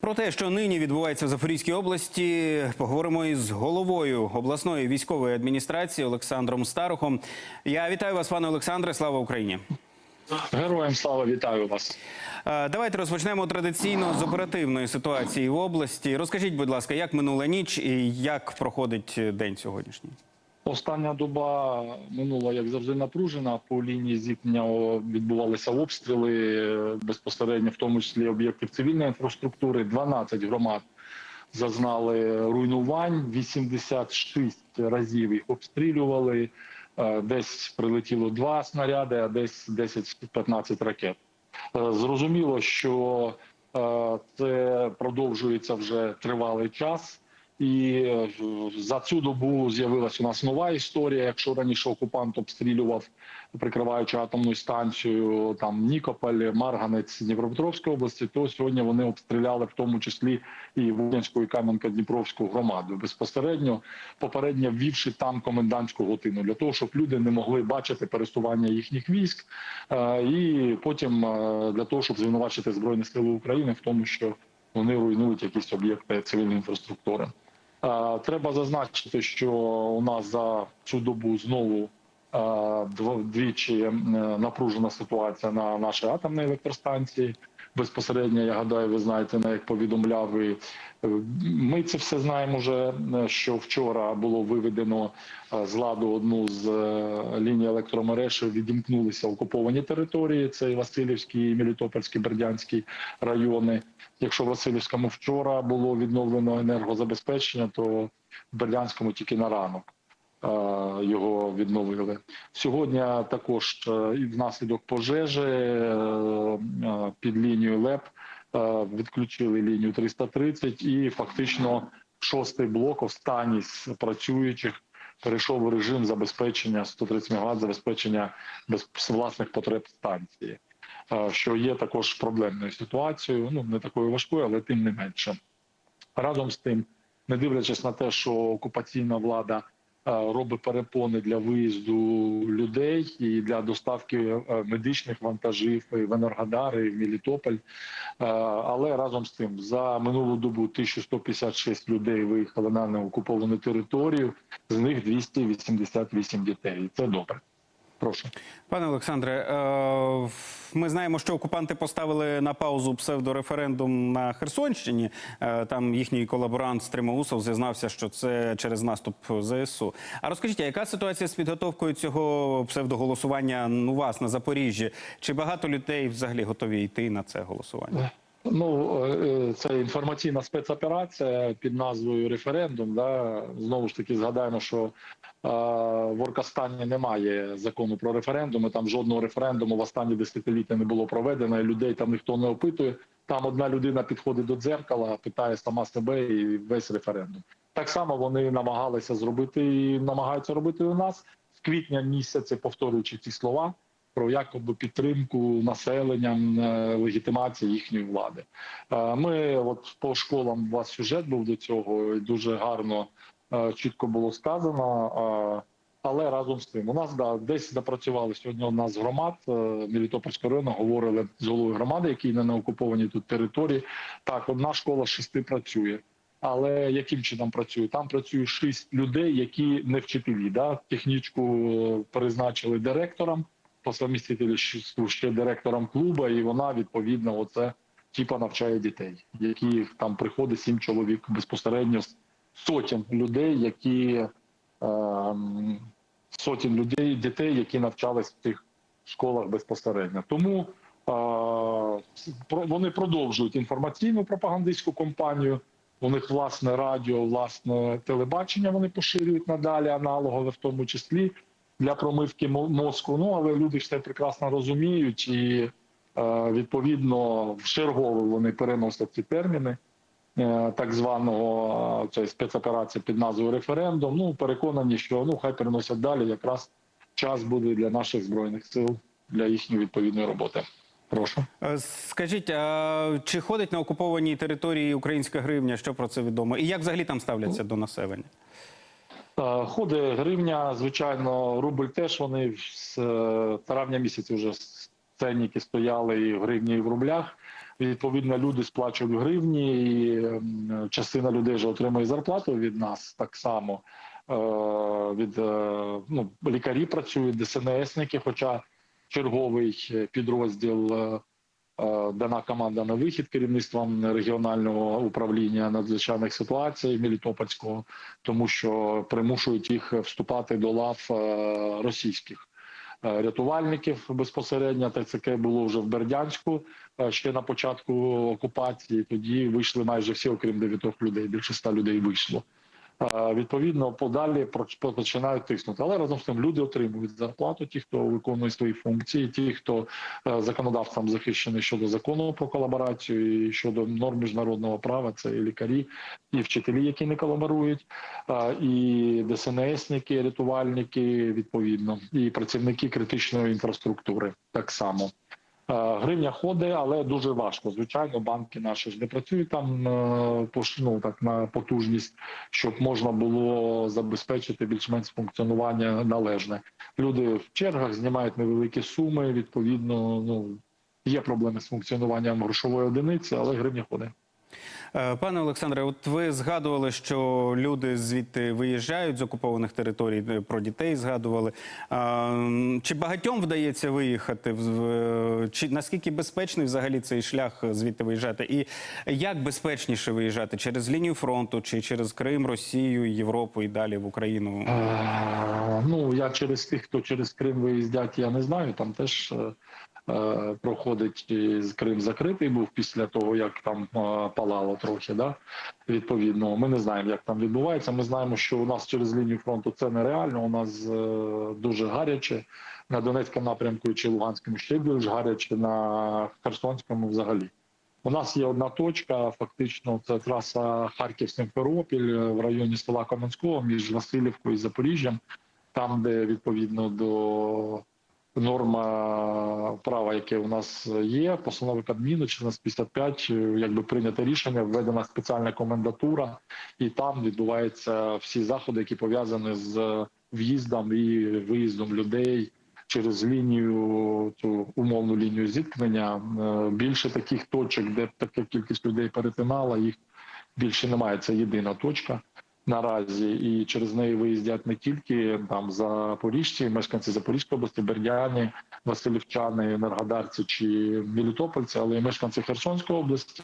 Про те, що нині відбувається в Запорізькій області, поговоримо із головою обласної військової адміністрації Олександром Старухом. Я вітаю вас, пане Олександре. Слава Україні. Героям слава вітаю вас. Е, Давайте розпочнемо традиційно з оперативної ситуації в області. Розкажіть, будь ласка, як минула ніч і як проходить день сьогоднішній? Остання доба минула, як завжди, напружена. По лінії зіткнення відбувалися обстріли е, безпосередньо, в тому числі об'єктів цивільної інфраструктури. 12 громад зазнали руйнувань. 86 разів їх обстрілювали. Е, Десь прилетіло два снаряди, а десь 10-15 ракет. Е, Зрозуміло, що це продовжується вже тривалий час. І е, за цю добу з'явилася у нас нова історія. Якщо раніше окупант обстрілював, прикриваючи атомну станцію, там Нікополь, Марганець Дніпропетровської області, то сьогодні вони обстріляли в тому числі і Водянську і Кам'янка-Дніпровську громаду безпосередньо, попередньо ввівши там комендантську годину для того, щоб люди не могли бачити пересування їхніх військ, е, і потім е, для того, щоб звинувачити збройні сили України в тому, що вони руйнують якісь об'єкти цивільної інфраструктури. Е, Треба зазначити, що у нас за цю добу знову е, двічі е, напружена ситуація на нашій атомній електростанції. Безпосередньо, я гадаю, ви знаєте, на як повідомляв і е, ми це все знаємо вже. е, Що вчора було виведено е, з ладу одну з ліній електромереж, відімкнулися окуповані території. Це і Васильівський, і Мелітопольський, Бердянський райони. Якщо в Васильівському вчора було відновлено енергозабезпечення, то в Бердянському тільки на ранок його відновили. Сьогодні також внаслідок пожежі е, під лінією ЛЕП е, відключили лінію 330 і фактично шостий блок останній з працюючих перейшов у режим забезпечення 130 МВт забезпечення без власних потреб станції е, що є також проблемною ситуацією, ну не такою важкою, але тим не менше. Разом з тим, не дивлячись на те, що окупаційна влада робить перепони для виїзду людей і для доставки е, медичних вантажів і в Енергодар, і в Мелітополь. Е, Але разом з тим, за минулу добу 1156 людей виїхали на неокуповану територію, з них 288 дітей. Це добре. Прошу. Пане Олександре, е, ми знаємо, що окупанти поставили на паузу псевдореферендум на Херсонщині. Е, Там їхній колаборант Стримоусов зізнався, що це через наступ ЗСУ. А розкажіть, яка ситуація з підготовкою цього псевдоголосування у вас на Запоріжжі? Чи багато людей взагалі готові йти на це голосування? Ну, е, це інформаційна спецоперація під назвою референдум. Да? Знову ж таки, згадаємо, що е, в Оркастані немає закону про референдуми. Там жодного референдуму в останні десятиліття не було проведено. і Людей там ніхто не опитує. Там одна людина підходить до дзеркала, питає сама себе і весь референдум. Так само вони намагалися зробити і намагаються робити у нас з квітня місяця, повторюючи ці слова про якоби підтримку населенням е, легітимації їхньої влади. Е, Ми, от по школам, у вас сюжет був до цього, і дуже гарно е, чітко було сказано. Але разом з тим, у нас да, десь запрацювали сьогодні одна з громад Мелітопольського району, говорили з головою громади, який не на окупованій тут території. Так, одна школа з шести працює. Але яким чином працює? Там працює шість людей, які не вчителі. Да? Технічку призначили директором по совмістительству ще директором клубу, і вона відповідно оце типа навчає дітей, які там приходить сім чоловік безпосередньо сотень людей, які ем, сотень людей, дітей, які навчались в цих школах безпосередньо. Тому е, вони продовжують інформаційну пропагандистську кампанію. У них власне радіо, власне телебачення вони поширюють надалі, аналогове в тому числі для промивки мо- мозку. Ну але люди все прекрасно розуміють, і е, відповідно в чергове вони переносять ці терміни е, так званого е, спецоперації під назвою референдум. Ну переконані, що ну хай переносять далі. Якраз час буде для наших збройних сил для їхньої відповідної роботи. Прошу. Е, Скажіть, а чи ходить на окупованій території українська гривня? Що про це відомо? І як взагалі там ставляться до населення? Е, Ходить гривня, звичайно, рубль теж вони з е, травня місяця вже ценники стояли і в гривні, і в рублях. Відповідно, люди сплачують в гривні, і частина людей вже отримує зарплату від нас так само. Е, Від ну, лікарі працюють, ДСНСники, хоча черговий підрозділ дана команда на вихід керівництвом регіонального управління надзвичайних ситуацій Мелітопольського, тому що примушують їх вступати до лав е, російських е, рятувальників безпосередньо. ТЦК було вже в Бердянську е, ще на початку окупації. Тоді вийшли майже всі, окрім дев'ятох людей. Більше ста людей вийшло. Відповідно, подалі починають тиснути. Але разом з тим люди отримують зарплату, ті, хто виконує свої функції, ті, хто е, законодавцем захищений щодо закону про колаборацію і щодо норм міжнародного права, це і лікарі, і вчителі, які не колаборують, і ДСНСники, рятувальники, відповідно, і працівники критичної інфраструктури так само. Е, Гривня ходить, але дуже важко. Звичайно, банки наші ж не працюють там е, ну, так, на потужність, щоб можна було забезпечити більш-менш функціонування належне. Люди в чергах знімають невеликі суми. Відповідно, ну є проблеми з функціонуванням грошової одиниці, але гривня ходить. Е, Пане Олександре, от ви згадували, що люди звідти виїжджають з окупованих територій, е, про дітей згадували. Чи багатьом вдається виїхати? Чи наскільки безпечний взагалі цей шлях звідти виїжджати? І як безпечніше виїжджати? Через лінію фронту, чи через Крим, Росію, Європу і далі в Україну? Е, Ну я через тих, хто через Крим виїздять, я не знаю. Там теж е, е, проходить з Крим закритий був після того, як там е, палало трохи. Да? Відповідно, ми не знаємо, як там відбувається. Ми знаємо, що у нас через лінію фронту це нереально. У нас е, дуже гаряче на Донецькому напрямку чи Луганському ще більш гаряче на Херсонському взагалі. У нас є одна точка, фактично, це траса Харків-Симферопіль е, в районі села Кам'янського між Васильівкою і Запоріжжям, там, де відповідно до норма права, яке у нас є, постанови Кабміну 1455, е, якби прийнято рішення, введена спеціальна комендатура, і там відбуваються всі заходи, які пов'язані з в'їздом і виїздом людей через лінію цю умовну лінію зіткнення. Е, Більше таких точок, де така кількість людей перетинала, їх більше немає. Це єдина точка наразі, і через неї виїздять не тільки там запоріжці, мешканці Запорізької області, Бердяні, Васильівчани, Енергодарці чи Мелітопольці, але й мешканці Херсонської області,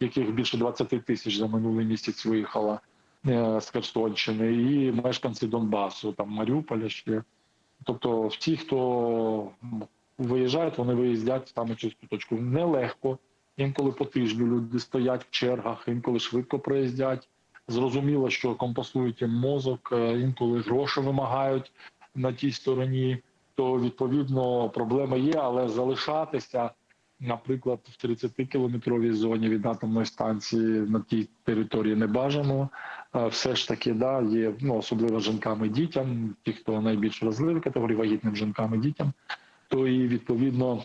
яких більше 20 тисяч за минулий місяць виїхало е, з Херсонщини, і мешканці Донбасу, там Маріуполя ще. Тобто, ті, хто виїжджають, вони виїздять саме через цю точку. Нелегко. Інколи по тижню люди стоять в чергах, інколи швидко проїздять. Зрозуміло, що компостують їм мозок, е, інколи гроші вимагають на тій стороні. То відповідно проблеми є, але залишатися, наприклад, в 30 кілометровій зоні від атомної станції на тій території не бажано. Е, Все ж таки, да, є ну особливо жінкам і дітям, ті, хто найбільш вразливі категорії, вагітним жінкам і дітям, то і відповідно.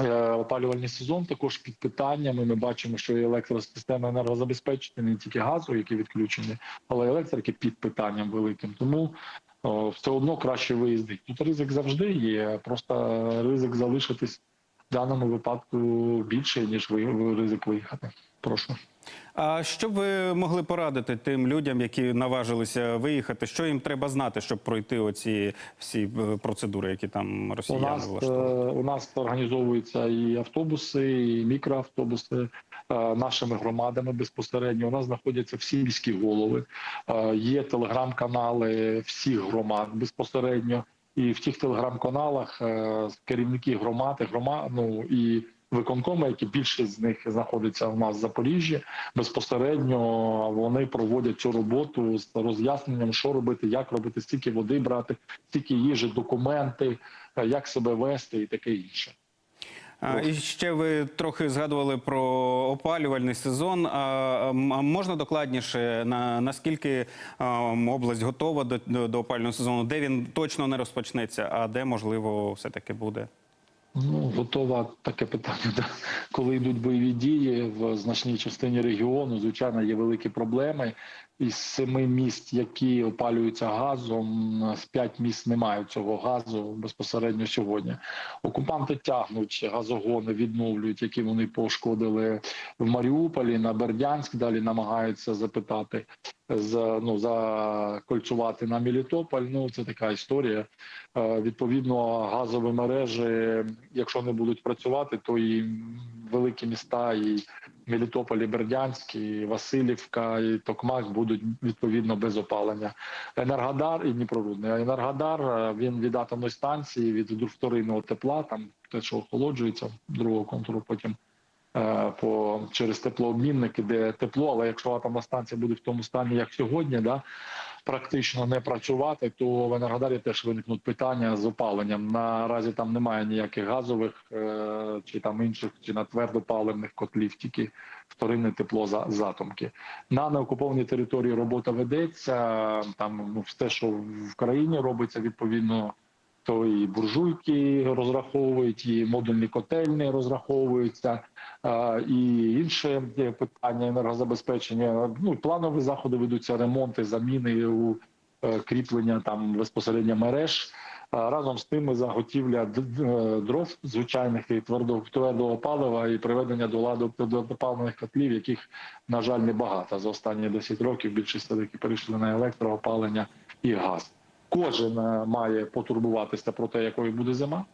Е, Опалювальний сезон також під питаннями. Ми бачимо, що і електросистема енергозабезпечення не тільки газу, які відключені, але й електрики під питанням великим. Тому о, все одно краще виїздити. Тут ризик завжди є. Просто ризик залишитись в даному випадку більше ніж ви ризик виїхати. Прошу. А що ви могли порадити тим людям, які наважилися виїхати? Що їм треба знати, щоб пройти оці всі е, процедури, які там У росіяни нас е, влаштовують? у нас організовуються і автобуси, і мікроавтобуси е, нашими громадами безпосередньо. У нас знаходяться всі міські голови, є телеграм-канали всіх громад безпосередньо. І в тих телеграм-каналах керівники громад, і громад, ну і виконкоми, які більшість з них знаходиться у нас в Запоріжжі, безпосередньо вони проводять цю роботу з роз'ясненням, що робити, як робити, стільки води брати, стільки їжі, документи, е, як себе вести і таке інше. А, і ще ви трохи згадували про опалювальний сезон. А, а можна докладніше на наскільки а, область готова до, до, до опалювального сезону? Де він точно не розпочнеться, а де можливо все таки буде? Ну, готова таке питання. Да. Коли йдуть бойові дії в значній частині регіону, звичайно, є великі проблеми. Із семи міст, які опалюються газом, з п'ять міст не мають цього газу безпосередньо сьогодні. Окупанти тягнуть газогони, відновлюють, які вони пошкодили в Маріуполі, на Бердянськ. Далі намагаються запитати за ну закольцювати на Мелітополь. Ну це така історія. Е, Відповідно, газові мережі, якщо не будуть працювати, то і великі міста, і Мелітополь, і Бердянськ, і Васильівка, і Токмак будуть відповідно без опалення. Енергодар і Дніпрорудний. Енергодар е, він від атомної станції, від вторинного тепла, там те, що охолоджується другого контуру, потім е, по через теплообмінники, де тепло, але якщо атомна станція буде в тому стані, як сьогодні, да практично не працювати, то в Енергодарі теж виникнуть питання з опаленням. Наразі там немає ніяких газових е, чи там інших, чи на твердопаливних котлів, тільки вторинне тепло за затомки. На неокупованій території робота ведеться. Там ну, все, що в країні робиться, відповідно. То і буржуйки розраховують, і модульні котельні розраховуються, і інше питання енергозабезпечення. Ну планові заходи ведуться ремонти, заміни у е, там безпосередньо мереж. Разом з тим заготівля е, дров звичайних і твердого твердого палива і приведення до ладу твердопаливних котлів, яких на жаль небагато за останні 10 років. Більшість таки перейшли на електроопалення і газ. Кожен е, має потурбуватися про те, якою буде зима.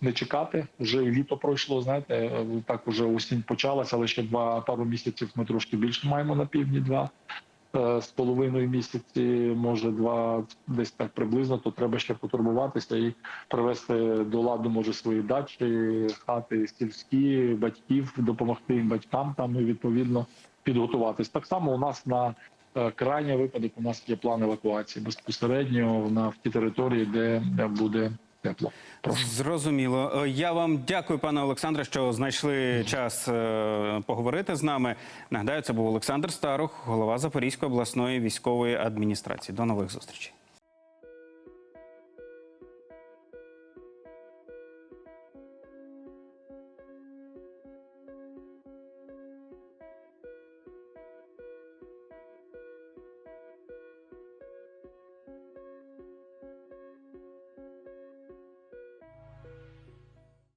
Не чекати, вже літо пройшло. Знаєте, е, так уже осінь почалася, але ще два пару місяців ми трошки більше маємо на півдні. Два е, з половиною місяці, може два десь так приблизно. То треба ще потурбуватися і привести до ладу, може, свої дачі, хати сільські, батьків, допомогти їм батькам там і відповідно підготуватись. Так само у нас на крайній випадок у нас є план евакуації безпосередньо на в ті території, де де буде тепло. Прошу. Зрозуміло. Е, Я вам дякую, пане Олександре, що знайшли час е, поговорити з нами. Нагадаю, це був Олександр Старух, голова Запорізької обласної військової адміністрації. До нових зустрічей.